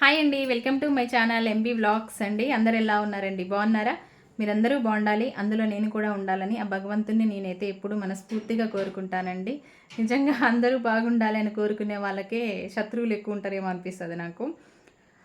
Hi అండి welcome to my channel MB vlogs అండి. అందరు ఎలా ఉన్నారండి? బాగున్నారా? మీరందరూ బాగుండాలి అందులో నేను కూడా ఉండాలని ఆ భగవంతుని నేనైతే ఎప్పుడు మనస్ఫూర్తిగా కోరుకుంటానండి. నిజంగా అందరూ బాగుండాలని కోరుకునే వాళ్ళకే శత్రువులు ఎక్కువ ఉంటారేమో అనిపిస్తుంది నాకు.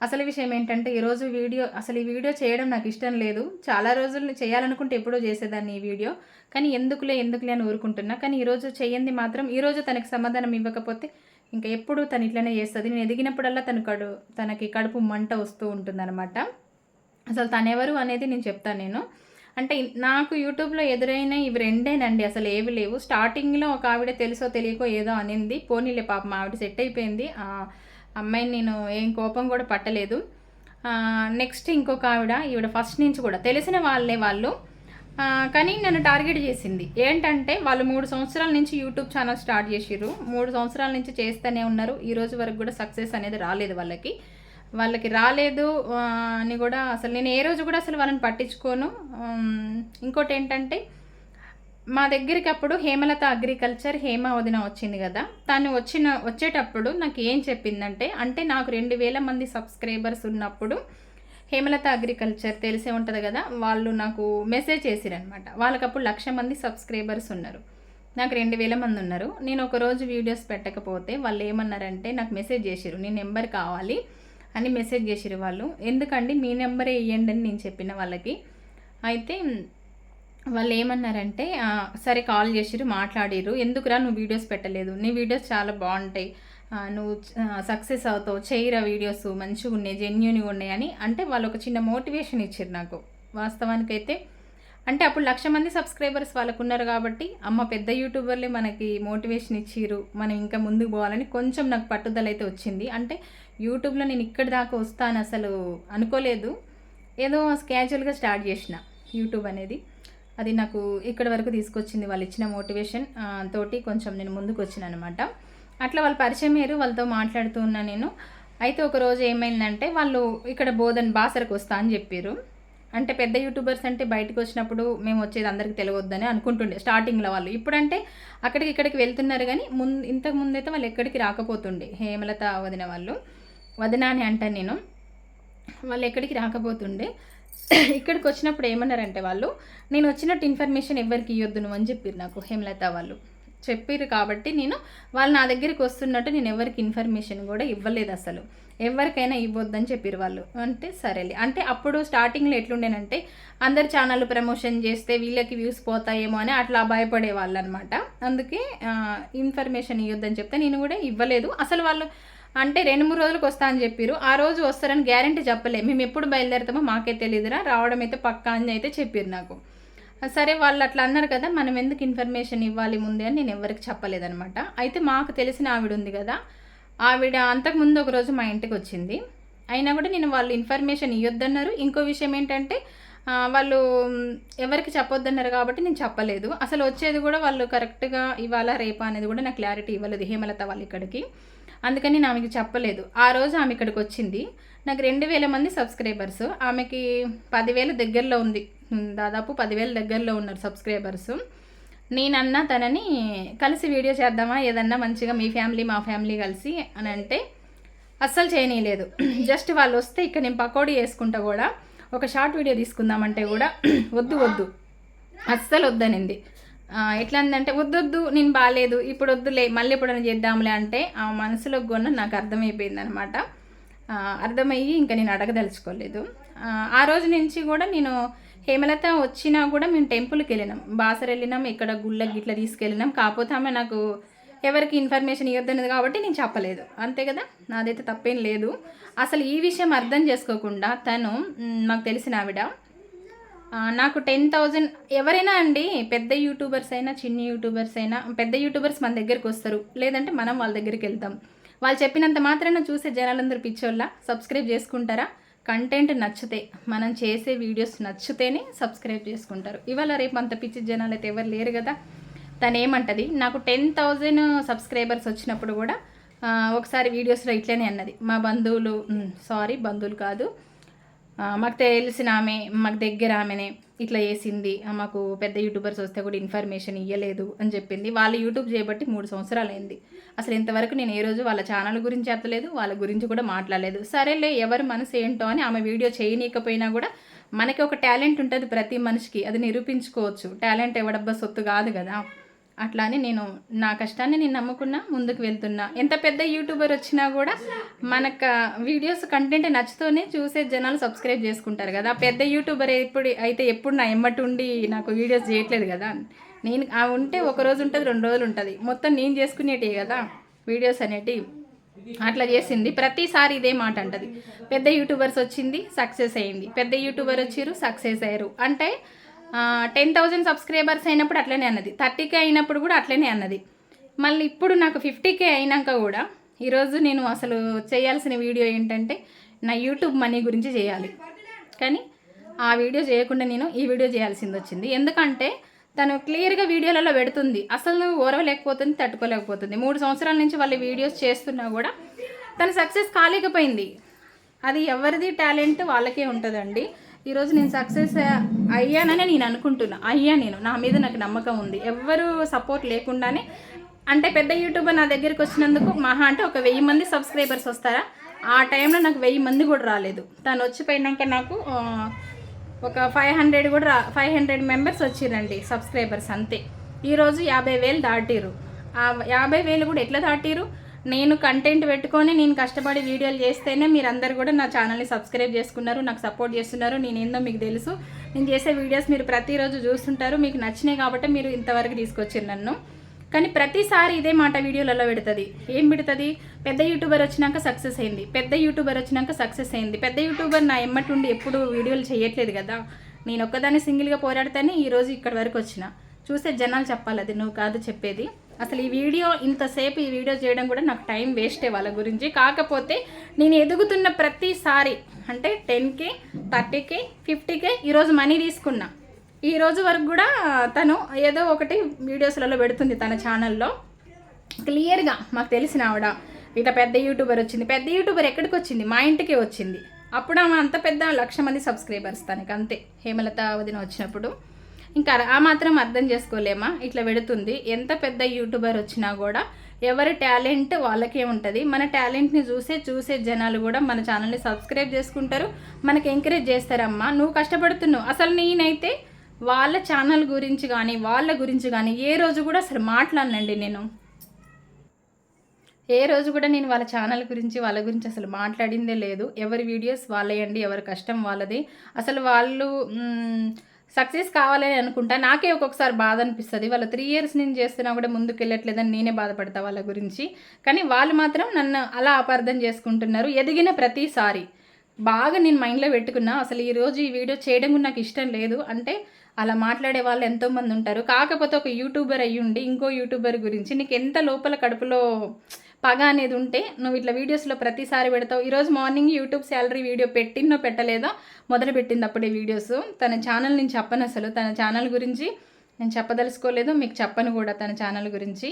అసలు విషయం ఏంటంటే ఈరోజు వీడియో అసలు ఈ వీడియో చేయడం నాకు ఇష్టం లేదు. చాలా రోజులు చేయాలనుకుంటే ఎప్పుడో చేసేదాన్ని ఈ వీడియో. కానీ ఎందుకులే ఎందుకులే అని ఊరుకుంటున్నా. కానీ ఈరోజు చేయండి మాత్రం ఈరోజు తనకు సమాధానం ఇవ్వకపోతే ఇంకా ఎప్పుడు తను ఇట్లనే చేస్తుంది. నేను ఎదిగినప్పుడల్లా తను కడు తనకి కడుపు మంట వస్తూ ఉంటుందన్నమాట. అసలు తనెవరు అనేది నేను చెప్తాను నేను. అంటే నాకు యూట్యూబ్లో ఎదురైన ఇవి రెండేనండి అసలు ఏవి లేవు. స్టార్టింగ్లో ఒక ఆవిడ తెలుసో తెలియకో ఏదో అనింది. పోనీలే పాప మా ఆవిడ సెట్ అయిపోయింది. ఆ అమ్మాయిని నేను ఏం కోపం కూడా పట్టలేదు. నెక్స్ట్ ఇంకొక ఆవిడ ఈవిడ ఫస్ట్ నుంచి కూడా తెలిసిన వాళ్ళే వాళ్ళు. కానీ నన్ను టార్గెట్ చేసింది. ఏంటంటే వాళ్ళు మూడు సంవత్సరాల నుంచి యూట్యూబ్ ఛానల్ స్టార్ట్ చేసిర్రు. మూడు సంవత్సరాల నుంచి చేస్తూనే ఉన్నారు. ఈ రోజు వరకు కూడా సక్సెస్ అనేది రాలేదు వాళ్ళకి. వాళ్ళకి రాలేదు అని కూడా అసలు నేను ఏ రోజు కూడా అసలు వాళ్ళని పట్టించుకోను. ఇంకోటి ఏంటంటే మా దగ్గరికి అప్పుడు హేమలత అగ్రికల్చర్ హేమ వదిన వచ్చింది కదా. తను వచ్చిన వచ్చేటప్పుడు నాకు ఏం చెప్పిందంటే అంటే నాకు రెండు వేల మంది సబ్స్క్రైబర్స్ ఉన్నప్పుడు హేమలత అగ్రికల్చర్ తెలిసే ఉంటుంది కదా? వాళ్ళు నాకు మెసేజ్ చేసిరనమాట వాళ్ళకి అప్పుడు లక్ష మంది సబ్స్క్రైబర్స్ ఉన్నారు. నాకు రెండు వేల మంది ఉన్నారు. నేను ఒక రోజు వీడియోస్ పెట్టకపోతే వాళ్ళు ఏమన్నారంటే నాకు మెసేజ్ చేసిరు నీ నెంబర్ కావాలి అని మెసేజ్ చేసిరు వాళ్ళు. ఎందుకండి? మీ నెంబరే ఇవ్వండి అని నేను చెప్పిన వాళ్ళకి. అయితే వాళ్ళు ఏమన్నారంటే సరే కాల్ చేసిరు మాట్లాడిరు ఎందుకురా నువ్వు వీడియోస్ పెట్టలేదు? నీ వీడియోస్ చాలా బాగుంటాయి. నువ్వు సక్సెస్ అవుతావు చేయరా వీడియోస్ మంచిగా ఉన్నాయి జెన్యున్గా ఉన్నాయి అని. అంటే వాళ్ళు ఒక చిన్న మోటివేషన్ ఇచ్చారు నాకు. వాస్తవానికైతే అంటే అప్పుడు లక్ష మంది సబ్స్క్రైబర్స్ వాళ్ళకు ఉన్నారు కాబట్టి అమ్మ పెద్ద యూట్యూబర్లే మనకి మోటివేషన్ ఇచ్చిరు మనం ఇంకా ముందుకు పోవాలని కొంచెం నాకు పట్టుదల అయితే వచ్చింది. అంటే యూట్యూబ్లో నేను ఇక్కడి దాకా వస్తాను అసలు అనుకోలేదు. ఏదో క్యాజువల్గా స్టార్ట్ చేసిన యూట్యూబ్ అనేది. అది నాకు ఇక్కడ వరకు తీసుకొచ్చింది వాళ్ళు ఇచ్చిన మోటివేషన్ తోటి కొంచెం నేను ముందుకు వచ్చిన అనమాట అట్లా వాళ్ళు పరిచయం అయ్యారు వాళ్ళతో మాట్లాడుతూ ఉన్నా నేను. అయితే ఒక రోజు ఏమైందంటే వాళ్ళు ఇక్కడ బోధన్ బాసరకు వస్తా అని చెప్పారు. అంటే పెద్ద యూట్యూబర్స్ అంటే బయటకు వచ్చినప్పుడు మేము వచ్చేది అందరికీ తెలియవద్దని అనుకుంటుండే స్టార్టింగ్లో వాళ్ళు. ఇప్పుడంటే అక్కడికి ఇక్కడికి వెళ్తున్నారు కానీ ముందు ఇంతకు ముందైతే వాళ్ళు ఎక్కడికి రాకపోతుండే. హేమలత వదిన వాళ్ళు. వదిన అని అంటాను నేను. వాళ్ళు ఎక్కడికి రాకపోతుండే. ఇక్కడికి వచ్చినప్పుడు ఏమన్నారంటే వాళ్ళు నేను వచ్చినట్టు ఇన్ఫర్మేషన్ ఎవరికి ఇవ్వద్దు నువ్వు అని చెప్పారు నాకు హేమలత వాళ్ళు. చెప్పారు కాబట్టి నేను వాళ్ళు నా దగ్గరికి వస్తున్నట్టు నేను ఎవరికి ఇన్ఫర్మేషన్ కూడా ఇవ్వలేదు అసలు. ఎవరికైనా ఇవ్వద్దని చెప్పారు వాళ్ళు. అంటే సరేలే. అంటే అప్పుడు స్టార్టింగ్లో ఎట్లుండేనంటే అందరు ఛానల్ ప్రమోషన్ చేస్తే వీళ్ళకి వ్యూస్ పోతాయేమో అని అట్లా భయపడే వాళ్ళు అనమాట అందుకే ఇన్ఫర్మేషన్ ఇవ్వద్దని చెప్తే నేను కూడా ఇవ్వలేదు. అసలు వాళ్ళు అంటే రెండు మూడు రోజులకు వస్తా అని చెప్పారు ఆ రోజు వస్తారని గ్యారంటీ చెప్పలే. మేము ఎప్పుడు బయలుదేరుతామో మాకే తెలియదురా రావడం అయితే పక్కా అని అయితే చెప్పారు నాకు. సరే వాళ్ళు అట్లా అన్నారు కదా మనం ఎందుకు ఇన్ఫర్మేషన్ ఇవ్వాలి ముందే అని నేను ఎవరికి చెప్పలేదనమాట అయితే మాకు తెలిసిన ఆవిడ ఉంది కదా ఆవిడ అంతకుముందు ఒక రోజు మా ఇంటికి వచ్చింది. అయినా కూడా నేను వాళ్ళు ఇన్ఫర్మేషన్ ఇవ్వద్దన్నారు ఇంకో విషయం ఏంటంటే వాళ్ళు ఎవరికి చెప్పొద్దన్నారు కాబట్టి నేను చెప్పలేదు. అసలు వచ్చేది కూడా వాళ్ళు కరెక్ట్గా ఇవాళ రేపా అనేది కూడా నాకు క్లారిటీ ఇవ్వలేదు హేమలత వాళ్ళు ఇక్కడికి. అందుకని నేను ఆమెకి చెప్పలేదు. ఆ రోజు ఆమె ఇక్కడికి వచ్చింది. నాకు రెండు వేల మంది సబ్స్క్రైబర్స్ ఆమెకి పదివేల దగ్గరలో ఉంది. దాదాపు పదివేల దగ్గరలో ఉన్నారు సబ్స్క్రైబర్స్. నేనన్నా తనని కలిసి వీడియో చేద్దామా ఏదన్నా మంచిగా మీ ఫ్యామిలీ మా ఫ్యామిలీ కలిసి అని అంటే అస్సలు చేయనీయలేదు. జస్ట్ వాళ్ళు వస్తే ఇక్కడ నేను పకోడీ వేసుకుంటా కూడా ఒక షార్ట్ వీడియో తీసుకుందామంటే కూడా వద్దు వద్దు. అస్సలు వద్దనింది. ఎట్లా అంటే వద్దొద్దు నేను బాగాలేదు ఇప్పుడు వద్దులే మళ్ళీ ఎప్పుడైనా చేద్దాంలే అంటే ఆ మనసులో కొన్న నాకు అర్థమైపోయింది అనమాట అర్థమయ్యి ఇంకా నేను అడగదలుచుకోలేదు. ఆ రోజు నుంచి కూడా నేను హేమలత వచ్చినా కూడా మేము టెంపుల్కి వెళ్ళినాం. బాసర వెళ్ళినాం ఇక్కడ గుళ్ళకి ఇట్లా తీసుకెళ్ళినాం. కాకపోతే ఆమె నాకు ఎవరికి ఇన్ఫర్మేషన్ ఇవ్వద్దన్నది కాబట్టి నేను చెప్పలేదు. అంతే కదా? నాదైతే తప్పేం లేదు. అసలు ఈ విషయం అర్థం చేసుకోకుండా తను నాకు తెలిసిన ఆవిడ నాకు టెన్ థౌజండ్ ఎవరైనా అండి పెద్ద యూట్యూబర్స్ అయినా చిన్న యూట్యూబర్స్ అయినా పెద్ద యూట్యూబర్స్ మన దగ్గరికి వస్తారు. లేదంటే మనం వాళ్ళ దగ్గరికి వెళ్తాం. వాళ్ళు చెప్పినంత మాత్రాన చూసే జనాలందరూ పిచ్చోళ్ళ సబ్స్క్రైబ్ చేసుకుంటారా? కంటెంట్ నచ్చితే మనం చేసే వీడియోస్ నచ్చితేనే సబ్స్క్రైబ్ చేసుకుంటారు. ఇవాళ రేపు అంత పిచ్చి జనాలు అయితే ఎవరు లేరు కదా. తను ఏమంటుంది నాకు టెన్ థౌజండ్ సబ్స్క్రైబర్స్ వచ్చినప్పుడు కూడా ఒకసారి వీడియోస్లో ఇట్లనే అన్నది. మా బంధువులు సారీ బంధువులు కాదు మాకు తెలిసిన ఆమె మాకు దగ్గర ఆమెనే ఇట్లా చేసింది. మాకు పెద్ద యూట్యూబర్స్ వస్తే కూడా ఇన్ఫర్మేషన్ ఇవ్వలేదు అని చెప్పింది. వాళ్ళు యూట్యూబ్ చేయబట్టి మూడు సంవత్సరాలు అయింది అసలు ఇంతవరకు నేను ఏ రోజు వాళ్ళ ఛానల్ గురించి చెప్పలేదు వాళ్ళ గురించి కూడా మాట్లాడలేదు. సరేలే ఎవరి మనసు ఏంటో అని ఆమె వీడియో చేయనీయకపోయినా కూడా మనకి ఒక టాలెంట్ ఉంటుంది ప్రతి మనిషికి. అది నిరూపించుకోవచ్చు. టాలెంట్ ఎవడబ్బా సొత్తు కాదు కదా. అట్లా అని నేను నా కష్టాన్ని నేను నమ్ముకున్నా ముందుకు వెళ్తున్నా. ఎంత పెద్ద యూట్యూబర్ వచ్చినా కూడా మనకు వీడియోస్ కంటెంట్ నచ్చుతూనే చూసే జనాలు సబ్స్క్రైబ్ చేసుకుంటారు కదా. పెద్ద యూట్యూబర్ ఎప్పుడు అయితే ఎప్పుడు నా ఎమ్మటి ఉండి నాకు వీడియోస్ చేయట్లేదు కదా. నేను ఆ ఉంటే ఒక రోజు ఉంటుంది రెండు రోజులు ఉంటుంది. మొత్తం నేను చేసుకునేటివి కదా వీడియోస్ అనేటివి అట్లా చేసింది. ప్రతిసారి ఇదే మాట అంటది. పెద్ద యూట్యూబర్స్ వచ్చింది సక్సెస్ అయింది. పెద్ద యూట్యూబర్ వచ్చిర్రు సక్సెస్ అయ్యారు. అంటే టెన్ థౌజండ్ సబ్స్క్రైబర్స్ అయినప్పుడు అట్లనే అన్నది. థర్టీకే అయినప్పుడు కూడా అట్లనే అన్నది. మళ్ళీ ఇప్పుడు నాకు ఫిఫ్టీకే అయినాక కూడా ఈరోజు నేను అసలు చేయాల్సిన వీడియో ఏంటంటే నా యూట్యూబ్ మనీ గురించి చేయాలి. కానీ ఆ వీడియో చేయకుండా నేను ఈ వీడియో చేయాల్సింది వచ్చింది. ఎందుకంటే తను క్లియర్గా వీడియోలలో పెడుతుంది. అసలు ఓరవలేకపోతుంది తట్టుకోలేకపోతుంది. మూడు సంవత్సరాల నుంచి వాళ్ళు వీడియోస్ చేస్తున్నా కూడా తను సక్సెస్ కాలేకపోయింది. అది ఎవరిది టాలెంట్? వాళ్ళకే ఉంటుందండి. ఈరోజు నేను సక్సెస్ అయ్యానని నేను అనుకుంటున్నా. అయ్యా నేను నా మీద నాకు నమ్మకం ఉంది. ఎవ్వరు సపోర్ట్ లేకుండానే అంటే పెద్ద యూట్యూబర్ నా దగ్గరికి వచ్చినందుకు మహా అంటే ఒక వెయ్యి మంది సబ్స్క్రైబర్స్ వస్తారా? ఆ టైంలో నాకు వెయ్యి మంది కూడా రాలేదు. తను వచ్చిపోయినాక నాకు ఒక ఫైవ్ హండ్రెడ్ కూడా రా ఫైవ్ హండ్రెడ్ మెంబర్స్ వచ్చిరండి సబ్స్క్రైబర్స్ అంతే. ఈరోజు యాభై వేలు దాటిరు. ఆ యాభై వేలు కూడా ఎట్లా దాటిరు? నేను కంటెంట్ పెట్టుకొని నేను కష్టపడి వీడియోలు చేస్తేనే మీరు అందరు కూడా నా ఛానల్ని సబ్స్క్రైబ్ చేసుకున్నారు నాకు సపోర్ట్ చేస్తున్నారు. నేను ఏందో మీకు తెలుసు. నేను చేసే వీడియోస్ మీరు ప్రతిరోజు చూస్తుంటారు. మీకు నచ్చినాయి కాబట్టి మీరు ఇంతవరకు తీసుకొచ్చారు నన్ను. కానీ ప్రతిసారి ఇదే మాట వీడియోలలో పెడుతుంది. ఏం పెడుతుంది? పెద్ద యూట్యూబర్ వచ్చినాక సక్సెస్ అయింది. పెద్ద యూట్యూబర్ వచ్చినాక సక్సెస్ అయింది. పెద్ద యూట్యూబర్ నా ఎమ్మటి ఉండి ఎప్పుడు వీడియోలు చేయట్లేదు కదా. నేను ఒక్కదాన్ని సింగిల్గా పోరాడితేనే ఈరోజు ఇక్కడి వరకు వచ్చిన. చూసే జనాలు చెప్పాలి అది నువ్వు కాదు చెప్పేది. అసలు ఈ వీడియో ఇంతసేపు ఈ వీడియో చేయడం కూడా నాకు టైం వేస్టే వాళ్ళ గురించి. కాకపోతే నేను ఎదుగుతున్న ప్రతిసారి అంటే టెన్కే థర్టీకే ఫిఫ్టీకే ఈరోజు మనీ తీసుకున్నా. ఈ రోజు వరకు కూడా తను ఏదో ఒకటి వీడియోస్లలో పెడుతుంది తన ఛానల్లో. క్లియర్గా మాకు తెలిసిన ఆవిడ ఇట్లా పెద్ద యూట్యూబర్ వచ్చింది. పెద్ద యూట్యూబర్ ఎక్కడికి వచ్చింది? మా ఇంటికి వచ్చింది. అప్పుడు ఆమె అంత పెద్ద లక్ష మంది సబ్స్క్రైబర్స్ తనకి అంతే హేమలత వదిన వచ్చినప్పుడు. ఇంకా ఆ మాత్రం అర్థం చేసుకోలేమా? ఇట్లా పెడుతుంది. ఎంత పెద్ద యూట్యూబర్ వచ్చినా కూడా ఎవరి టాలెంట్ వాళ్ళకే ఉంటుంది. మన టాలెంట్ని చూసే చూసే జనాలు కూడా మన ఛానల్ని సబ్స్క్రైబ్ చేసుకుంటారు. మనకి ఎంకరేజ్ చేస్తారమ్మా. నువ్వు కష్టపడుతున్నావు. అసలు నేనైతే వాళ్ళ ఛానల్ గురించి కానీ వాళ్ళ గురించి కానీ ఏ రోజు కూడా అసలు మాట్లాడనండి నేను. ఏ రోజు కూడా నేను వాళ్ళ ఛానల్ గురించి వాళ్ళ గురించి అసలు మాట్లాడిందే లేదు. ఎవరి వీడియోస్ వాళ్ళేయండి ఎవరి కష్టం వాళ్ళది. అసలు వాళ్ళు సక్సెస్ కావాలని అనుకుంటా నాకే ఒక్కొక్కసారి బాధ అనిపిస్తుంది. వాళ్ళ త్రీ ఇయర్స్ నేను చేస్తున్నా కూడా ముందుకు వెళ్ళట్లేదని నేనే బాధపడతా వాళ్ళ గురించి. కానీ వాళ్ళు మాత్రం నన్ను అలా అపార్థం చేసుకుంటున్నారు. ఎదిగిన ప్రతిసారి. బాగా నేను మైండ్లో పెట్టుకున్నా అసలు ఈరోజు ఈ వీడియో చేయడం కూడా నాకు ఇష్టం లేదు. అంటే అలా మాట్లాడే వాళ్ళు ఎంతోమంది ఉంటారు. కాకపోతే ఒక యూట్యూబర్ అయ్యి ఉండి ఇంకో యూట్యూబర్ గురించి నీకు ఎంత లోపల కడుపులో పగ అనేది ఉంటే నువ్వు ఇట్లా వీడియోస్లో ప్రతిసారి పెడతావు. ఈరోజు మార్నింగ్ యూట్యూబ్ శాలరీ వీడియో పెట్టినో పెట్టలేదో మొదలు పెట్టింది అప్పుడే వీడియోస్. తన ఛానల్ నేను చెప్పను అసలు. తన ఛానల్ గురించి నేను చెప్పదలుచుకోలేదు మీకు చెప్పను కూడా తన ఛానల్ గురించి.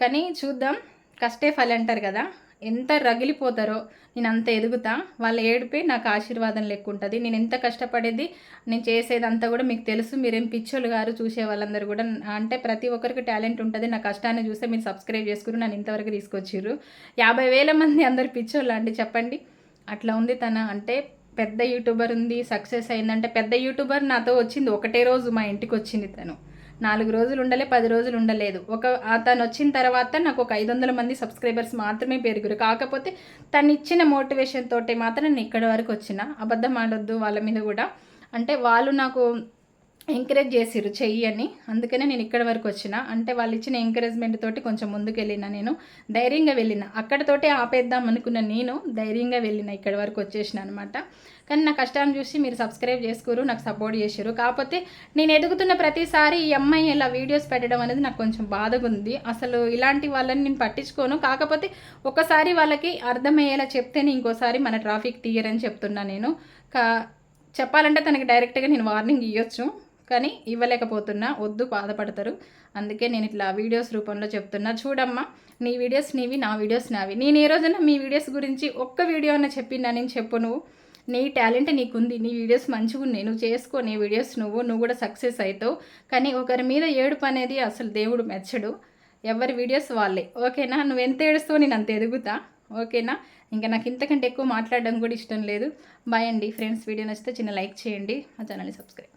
కానీ చూద్దాం. కష్టే ఫలి అంటారు కదా. ఎంత రగిలిపోతారో నేను అంత ఎదుగుతా. వాళ్ళ ఏడిపే నాకు ఆశీర్వాదం లెక్క ఉంటుంది నేను ఎంత కష్టపడేది నేను చేసేదంతా కూడా మీకు తెలుసు. మీరేం పిచ్చోళ్ళు గారు చూసే వాళ్ళందరూ కూడా. అంటే ప్రతి ఒక్కరికి టాలెంట్ ఉంటుంది. నా కష్టాన్ని చూస్తే మీరు సబ్స్క్రైబ్ చేసుకుని నన్ను ఇంతవరకు తీసుకొచ్చారు యాభై వేల మంది అందరు పిచ్చోళ్ళు అండి చెప్పండి. అట్లా ఉంది తన. అంటే పెద్ద యూట్యూబర్ ఉంది సక్సెస్ అయిందంటే పెద్ద యూట్యూబర్ నాతో వచ్చింది. ఒకటే రోజు మా ఇంటికి వచ్చింది తను. నాలుగు రోజులు ఉండలే పది రోజులు ఉండలేదు. ఒక తను వచ్చిన తర్వాత నాకు ఒక ఐదు వందల మంది సబ్స్క్రైబర్స్ మాత్రమే పెరుగురు. కాకపోతే తను ఇచ్చిన మోటివేషన్ తోటి మాత్రం నేను ఇక్కడి వరకు వచ్చిన. అబద్ధం ఆడొద్దు వాళ్ళ మీద కూడా. అంటే వాళ్ళు నాకు ఎంకరేజ్ చేసిరు చెయ్యి అని. అందుకనే నేను ఇక్కడ వరకు వచ్చిన. అంటే వాళ్ళు ఇచ్చిన ఎంకరేజ్మెంట్ తోటి కొంచెం ముందుకు వెళ్ళిన నేను. ధైర్యంగా వెళ్ళిన. అక్కడతోటే ఆపేద్దాం అనుకున్న నేను ధైర్యంగా వెళ్ళిన ఇక్కడ వరకు వచ్చేసిన అనమాట కానీ నా కష్టాన్ని చూసి మీరు సబ్స్క్రైబ్ చేసుకోరు నాకు సపోర్ట్ చేశారు కాకపోతే నేను ఎదుగుతున్న ప్రతిసారి ఈ అమ్మాయి ఇలా వీడియోస్ పెట్టడం అనేది నాకు కొంచెం బాధగా ఉంది. అసలు ఇలాంటి వాళ్ళని నేను పట్టించుకోను. కాకపోతే ఒకసారి వాళ్ళకి అర్థమయ్యేలా చెప్తేనే ఇంకోసారి మన ట్రాఫిక్ తీయరని చెప్తున్నా నేను. కా చెప్పాలంటే తనకి డైరెక్ట్గా నేను వార్నింగ్ ఇవ్వచ్చు కానీ ఇవ్వలేకపోతున్నా వద్దు బాధపడతారు. అందుకే నేను ఇట్లా వీడియోస్ రూపంలో చెప్తున్నా. చూడమ్మా నీ వీడియోస్ నీవి నా వీడియోస్ నావి. నేను ఏ రోజున మీ వీడియోస్ గురించి ఒక్క వీడియో అన్న చెప్పిందా నేను చెప్పు నువ్వు. నీ టాలెంట్ నీకుంది నీ వీడియోస్ మంచిగా ఉన్నాయి నువ్వు చేసుకో నీ వీడియోస్ నువ్వు నువ్వు కూడా సక్సెస్ అవుతావు. కానీ ఒకరి మీద ఏడుపు అనేది అసలు దేవుడు మెచ్చడు. ఎవరి వీడియోస్ వాళ్ళే. ఓకేనా? నువ్వు ఎంత ఏడుస్తావు నేను అంత ఎదుగుతా. ఓకేనా? ఇంకా నాకు ఇంతకంటే ఎక్కువ మాట్లాడడం కూడా ఇష్టం లేదు. బాయ్ అండి ఫ్రెండ్స్. వీడియో నచ్చితే చిన్న లైక్ చేయండి. మా ఛానల్ని సబ్స్క్రైబ్